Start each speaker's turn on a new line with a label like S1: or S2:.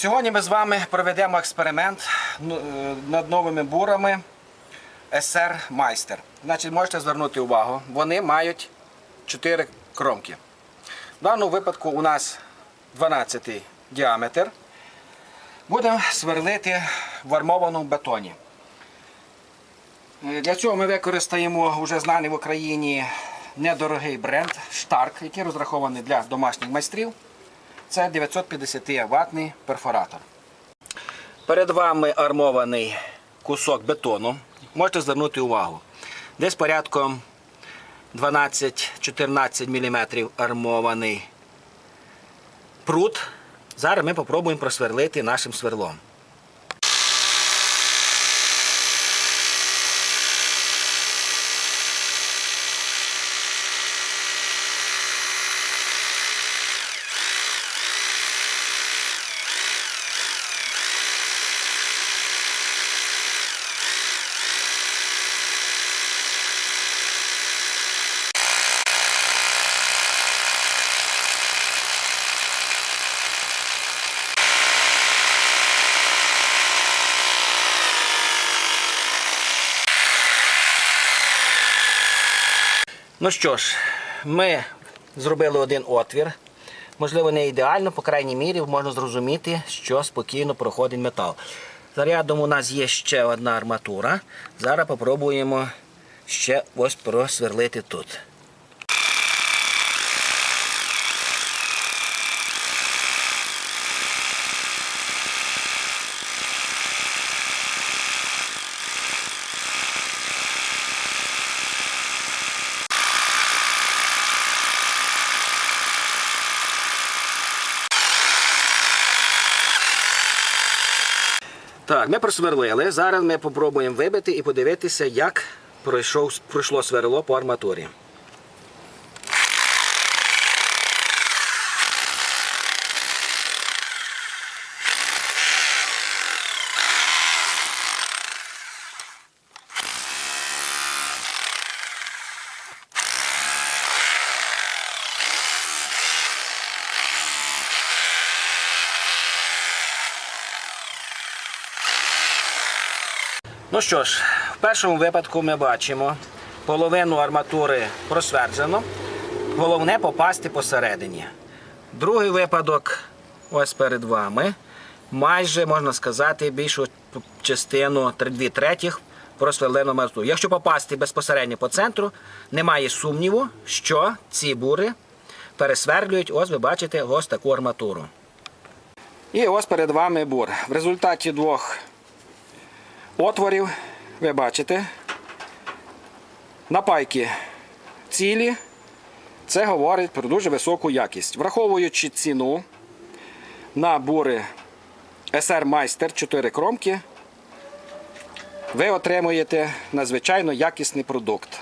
S1: Сьогодні ми з вами проведемо експеримент ну, е, над новими бурами SR Майстер. Значить, можете звернути увагу, вони мають 4 кромки. В даному випадку у нас 12 діаметр. Будемо сверлити в армованому бетоні. Е, Для цього ми використаємо вже знаний в Україні недорогий бренд Stark, який розрахований для домашніх майстрів. Це 950 ватний перфоратор. Перед вами армований кусок бетону. Можете звернути увагу. Десь порядком 12-14 мм армований прут. Зараз ми спробуємо просверлити нашим сверлом. Ну що ж, ми зробили один отвір. Можливо, не ідеально, по крайній мірі можна зрозуміти, що спокійно проходить метал. Зарядом у нас є ще одна арматура. Зараз спробуємо ще ось просверлити тут. Так, ми просверлили. Зараз ми спробуємо вибити і подивитися, як пройшов, пройшло сверло по арматурі. Ну що ж, в першому випадку ми бачимо, половину арматури просверджено, головне попасти посередині. Другий випадок, ось перед вами, майже, можна сказати, більшу частину, дві третіх просверлено арматуру. Якщо попасти безпосередньо по центру, немає сумніву, що ці бури пересверлюють, ось ви бачите, ось таку арматуру. І ось перед вами бур. В результаті двох отворів, ви бачите, напайки цілі. Це говорить про дуже високу якість. Враховуючи ціну на бури SR Meister 4 кромки, ви отримуєте надзвичайно якісний продукт.